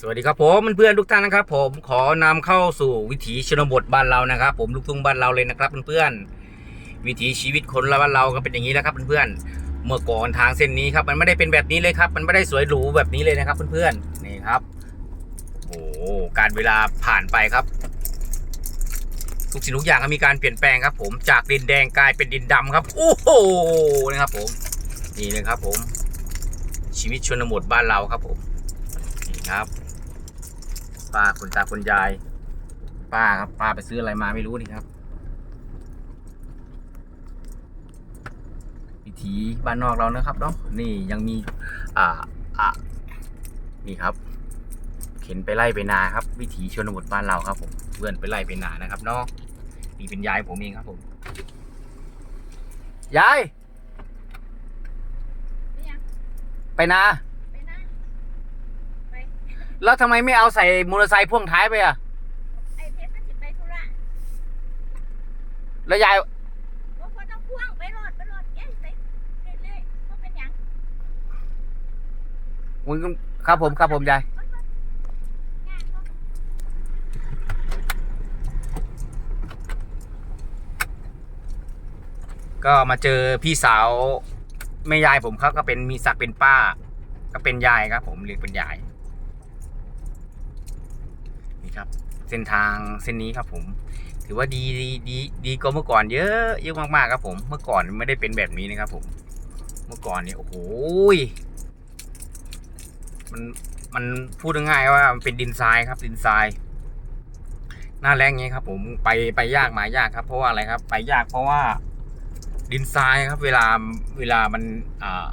สวัสดีครับผมเพื่อนๆทุกท่านนะครับ ผมขอนำเข้าสู่วิถีชนบทบ้านเรานะครับ ผมลูกทุ่งบ้านเราเลยนะครับเพื่อนๆวิถีชีวิตคนละบ้านเราก็เป็นอย่างนี้แล้วครับเพื่อนๆเมื่อก่อนทางเส้นนี้ครับ มันไม่ได้เป็นแบบนี้เลยครับ มันไม่ได้สวยหรูแบบนี้เลยนะครับเพื่อนๆนี่ครับโอ้การเวลาผ่านไปครับ ทุกสิ่งทุกอย่างก็มีการเปลี่ยนแปลงครับ ผมจากดินแดงกลายเป็นดินดำครับโอ้โหนะครับ ผมนี่เลยครับ ผม ชีวิตชนบทบ้านเราครับผมนี่ครับ ป้าคุณตาคุณยาย ป้าครับป้าไปซื้ออะไรมาไม่รู้นี่ครับวิถีบ้านนอกเรานะครับเนาะนี่ยังมี อ่าอ่านี่ครับ เข็นไปไล่ไปนาครับ วิถีชนบทบ้านเราครับผมเพื่อนไปไล่ไปนานะครับเนาะนี่เป็นยายผมเองครับผมยายไปยังไปนาไปนะไป แล้วทำไมไม่เอาใส่มอเตอร์ไซค์พ่วงท้ายไปอะ ไอ้เพชรมันสิไปธุระแล้วยายว่าพอต้องพ่วงไปรอดไปรอดแก้ไปเรื่อยๆว่าเป็นหยังมึงครับผมครับผมยาย มันมันงานเขาก็มาเจอพี่สาวแม่ยายผมเขาก็เป็นมีศักดิ์เป็นป้า ก็เป็นยายครับผมเรียกเป็นยายนี่ครับ เส้นทางเส้นนี้ครับผม ถือว่าดีดีดีดีกว่าเมื่อก่อนเยอะเยอะมากๆครับผมเมื่อก่อนไม่ได้เป็นแบบนี้นะครับผม เมื่อก่อนเนี่ยโอ้โหมันมันพูดง่ายๆว่ามันเป็นดินทรายครับ ดินทรายหน้าแรงงี้ครับ ผมไปไปยากมายากครับ เพราะว่าอะไรครับ ไปยากเพราะว่า ดินทรายครับ เวลาเวลามันอ่า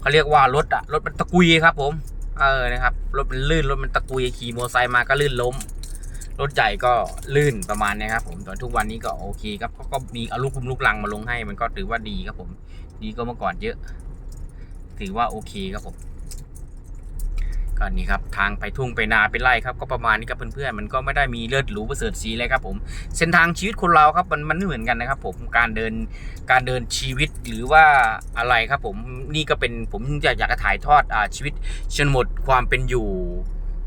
เขาเรียกว่ารถอะรถมันตะกุยครับ ผม เออนะครับรถมันลื่นรถมันตะกุยขี่มอเตอร์ไซค์มาก็ลื่นล้ม รถใหญ่ก็ลื่นประมาณเนี้ยครับผมตอนทุกวันนี้ก็โอเคครับเขาก็มีเอาลูกคุมลูกลังมาลงให้มันก็ถือว่าดีครับผม ดีก็เมื่อก่อนเยอะ ถือว่าโอเคครับผมก็นี่ครับทางไปทุ่งไปนาไปไร่ครับก็ประมาณนี้ครับเพื่อนๆมันก็ไม่ได้มีเลือดหรูประเสริฐสีเลยครับผมเส้นทางชีวิตคนเราครับมันมันไม่เหมือนกันนะครับ ผมการเดินการเดินชีวิตหรือว่าอะไรครับ ผมนี่ก็เป็นผมอยากอยากจะถ่ายทอดอ่าชีวิตชนบทความเป็นอยู่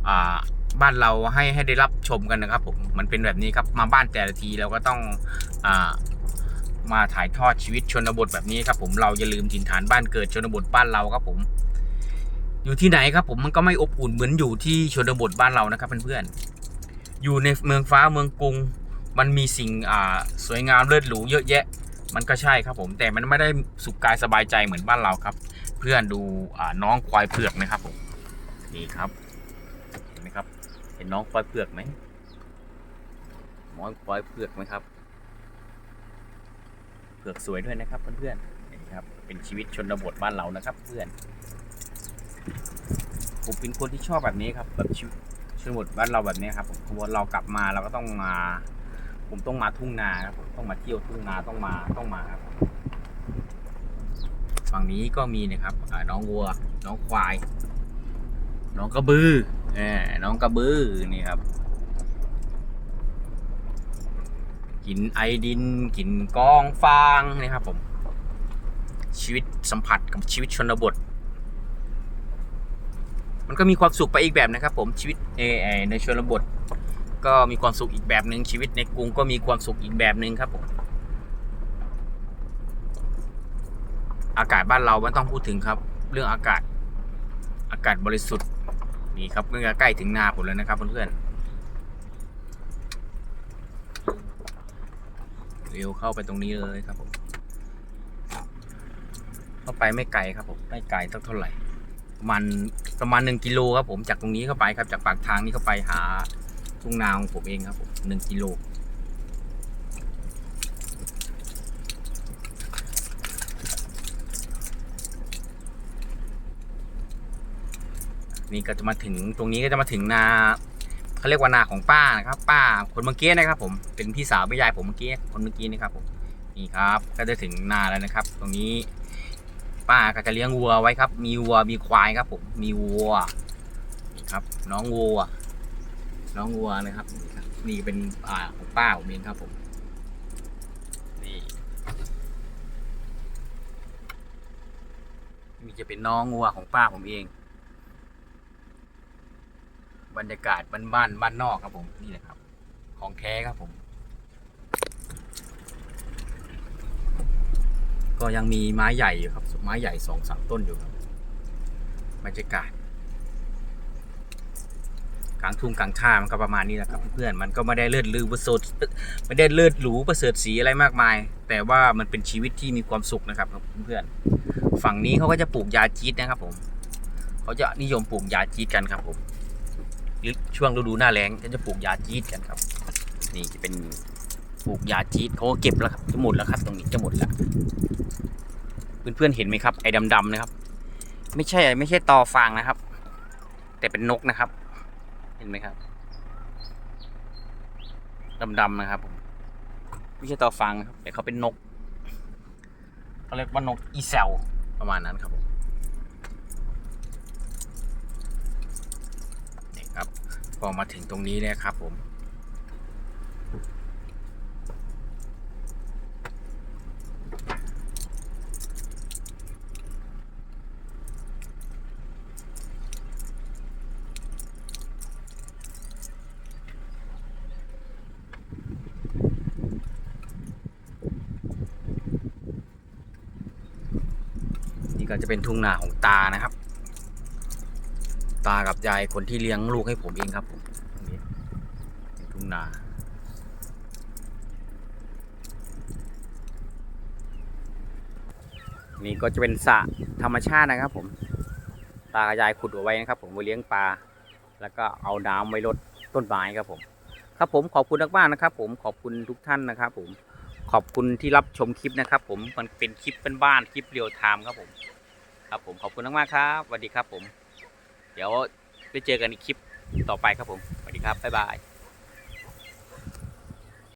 อ่า บ้านเราให้ให้ได้รับชมกันนะครับผมมันเป็นแบบนี้ครับมาบ้านแต่ละทีเราก็ต้องอ่ามาถ่ายทอดชีวิตชนบทแบบนี้ครับ ผมเราอย่าลืมถิ่นฐานบ้านเกิดชนบทบ้านเราครับผม อยู่ที่ไหนครับ ผมมันก็ไม่อบอุ่นเหมือนอยู่ที่ชนบทบ้านเรานะครับเพื่อนๆอยู่ในเมืองฟ้าเมืองกรุง มันมีสิ่งอ่าสวยงามเลิศหรูเยอะแยะ มันก็ใช่ครับ ผมแต่มันไม่ได้สุขกายสบายใจเหมือนบ้านเราครับ เพื่อนดูอ่าน้องควายเผือกนะครับผมนี่ครับเห็นไหมครับ เห็นน้องควายเผือกไหมน้องควายเผือกไหมครับ เผือกสวยด้วยนะครับเพื่อนๆนี่ครับ เป็นชีวิตชนบทบ้านเรานะครับ เพื่อน ผมเป็นคนที่ชอบแบบนี้ครับ แบบชีวิตชนบทบ้านเราแบบนี้ครับผมพอเรากลับมาเราก็ต้องมา ผมต้องมาทุ่งนาครับผมต้องมาเที่ยวทุ่งนาต้องมาต้องมาครับฝั่งนี้ก็มีนะครับน้องวัว น้องควาย น้องกระบือแหม น้องกระบือนี่ครับ กินไอดิน กินกองฟางนี่ครับผม ชีวิตสัมผัสกับชีวิตชนบท มันก็มีความสุขไปอีกแบบนะครับ ผมชีวิตในเอในชนบท ก็มีความสุขอีกแบบหนึ่งชีวิตในกรุงก็มีความสุขอีกแบบหนึ่งครับผมอากาศบ้านเราไม่ต้องพูดถึงครับ เรื่องอากาศอากาศบริสุทธิ์ นี่ครับเมื่อใกล้ถึงนาผมแล้วนะครับเพื่อนๆเร็วเข้าไปตรงนี้เลยครับผมเข้าไปไม่ไกลครับผมไม่ไกลเท่าไหร่ประมาณประมาณหนึ่งกิโลครับผมจากตรงนี้เข้าไปครับจากปากทางนี้เข้าไปหาทุ่งนาของผมเองครับผมหนึ่งกิโล นี่ก็จะมาถึงตรงนี้ก็จะมาถึงนาเขาเรียกว่านาของป้านะครับ ป้าคนเมื่อกี้นะครับ ผมเป็นพี่สาวแม่ยายผมเมื่อกี้คนเมื่อกี้นี่ครับผมนี่ครับ ก็จะถึงนาแล้วนะครับ ตรงนี้ ป้าก็จะเลี้ยงวัวไว้ครับ มีวัวมีควายครับผมมีวัวนี่ครับ น้องวัว น้องวัวนะครับนี่ครับนี่เป็นอ่าของป้าผมเองครับผมนี่นี่จะเป็นน้องวัวของป้าผมเอง บรรยากาศบ้านบ้านบ้านนอกครับผมนี่แหละครับ ของแท้ครับผม ก็ยังมีไม้ใหญ่อยู่ครับ ไม้ใหญ่สองสามต้นอยู่ครับบรรยากาศกลางทุ่งกลางท่ามันก็ประมาณนี้แหละครับเพื่อนมันก็ไม่ได้เลือดลือประเสริฐไม่ได้เลือดหรูประเสริฐสีอะไรมากมาย แต่ว่ามันเป็นชีวิตที่มีความสุขนะครับเพื่อนฝั่งนี้เขาก็จะปลูกยาจีดนะครับผมเขาจะนิยมปลูกยาจีดกันครับผม หรือช่วงฤดูหน้าแล้งก็จะปลูกยาจีดกันครับ นี่จะเป็นปลูกยาจีดเขาก็เก็บแล้วครับจะหมดแล้วครับ ตรงนี้จะหมดแล้วเพื่อนๆเห็นไหมครับ ไอ้ดำๆนะครับ ไม่ใช่ไม่ใช่ตอฟางนะครับ แต่เป็นนกนะครับ เห็นไหมครับดำๆนะครับผมไม่ใช่ตอฟางนะครับแต่เขาเป็นนกเขาเรียกว่านกอีเซลประมาณนั้นครับผมนี่ครับ พอมาถึงตรงนี้เนี่ยครับผมนี่ก็จะเป็นทุ่งนาของตานะครับ ตากับยายคนที่เลี้ยงลูกให้ผมเองครับผมตรงนี้เป็นทุ่งนานี่ก็จะเป็นสระธรรมชาตินะครับ ผม ตากับยายขุดเอาไว้นะครับ ผมไว้เลี้ยงปลา แล้วก็เอาน้ำไว้รดต้นไม้ครับผม ครับผมขอบคุณมากๆนะครับ ผมขอบคุณทุกท่านนะครับ ผมขอบคุณที่รับชมคลิปนะครับ ผมมันเป็นคลิปเป็นบ้านคลิปเรียลไทม์ครับผม ครับผมขอบคุณมากๆครับสวัสดีครับผม เดี๋ยวไปเจอกันในคลิปต่อไปครับผม สวัสดีครับ บ๊ายบาย